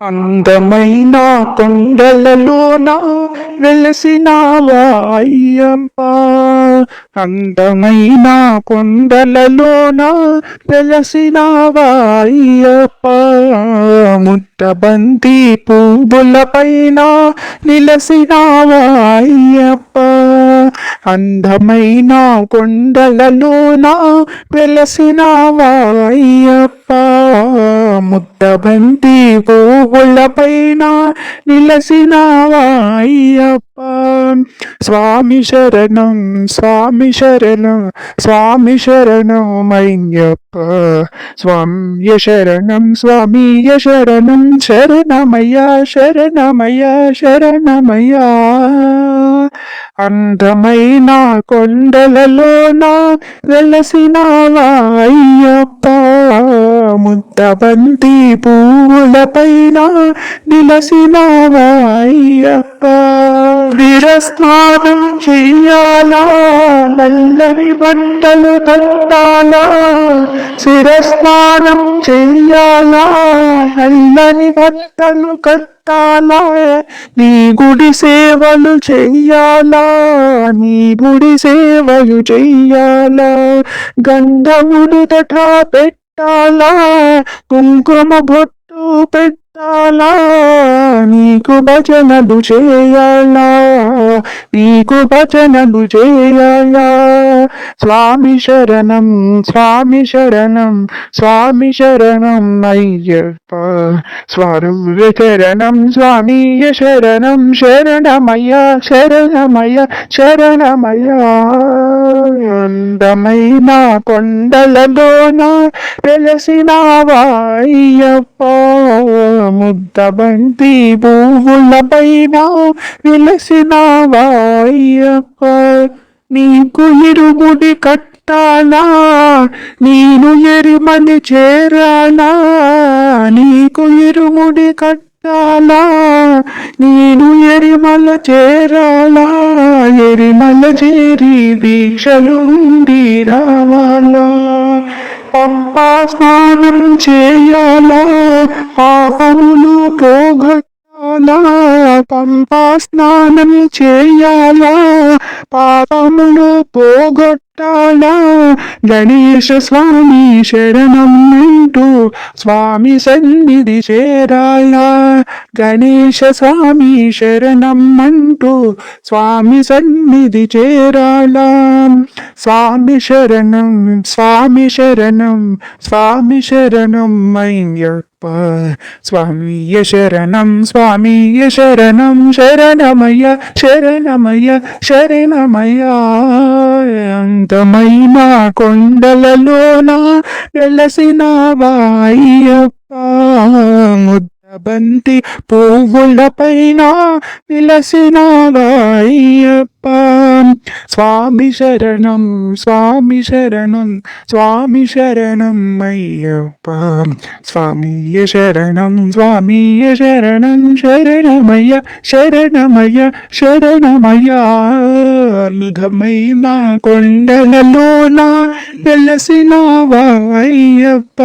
అందమైన కొండలలోన వెలసినావా అయ్యప్ప? అందమైన కొండలలోన వెలసినావా అయ్యప్ప? ముద్దబంతి పువ్వుల పైన నిలసినావా అయ్యప్ప? అందమైన కొండలలోన వెలసినావా అయ్యప్ప? ముద్దబంతి పువ్వుల పైన నిలసినావా అయ్యప్ప స్వామి శరణం స్వామి శరణం స్వామి శరణం అయ్యప్ప స్వామి శరణం స్వామి శరణం శరణమయ్య శరణమయ్య శరణమయ్య అందమైన కొండలలోన వెలసినావా అయ్యప్ప ముద్దబంతి పూలపైన పైన విరస్నానం అయ్యప్ప వీరస్నానం చెయ్యాలా నల్లని బండలు కట్టాలా? శిరస్నానం చెయ్యాలా నల్లని బట్టలు కట్టాలా? నీ గుడి సేవలు చెయ్యాలా నీ గుడి సేవలు చెయ్యాలా గంధముడు తటా పెట్టాలా? కుంకుమ బొట్టు పెట్టాలా? నీకు భజనలు చేయాలా? నీకు భజనలు చేయాలా? స్వామి శరణం స్వామి శరణం స్వామి శరణం అయ్యప్ప. స్వామి శరణం స్వామి శరణం శరణమయ్య శరణమయ్య శరణమయ్య. అందమైన కొండలలోన వెలసినావా ముద్దబంతి పువ్వులపైన పైన నీకు ఇరుముడి కట్టాలా? నేను ఎరిమని చేరాలా? నీకు ఇరుముడి కట్టాలా? నేను ఎరిమల చేరాలా? ఎరిమల చేరి దీక్షలుండి రావాలా? పంపా స్నానం చేయాలా? పాపములు చేయాలా పంపా స్నానం చేయాలా? పాపములు పోగొట్టాలా గణేశ స్వామి శరణం అంటూ స్వామి సన్నిధి చేరాలా గణేశ స్వామి శరణం అంటూ స్వామి సన్నిధి చేరాలా స్వామి శరణం స్వామి శరణం స్వామి శరణం అయ్యప్ప స్వామియ శరణం స్వామియ శరణం శరణమయ్య శరణమయ్య శరణమయ్య అనంతమైన కొండలలోన వెలసిన వాయప్ప బంతి పువ్వుల పైన విలసినావా అయ్యప్ప స్వామి శరణం స్వామి శరణం స్వామి శరణం అయ్యప్ప. స్వామియ శరణం స్వామియ శరణం శరణమయ్య శరణమయ్య శరణమయ్య. అల్ఘమైన కొండలలోన వెలసినావా అయ్యప్ప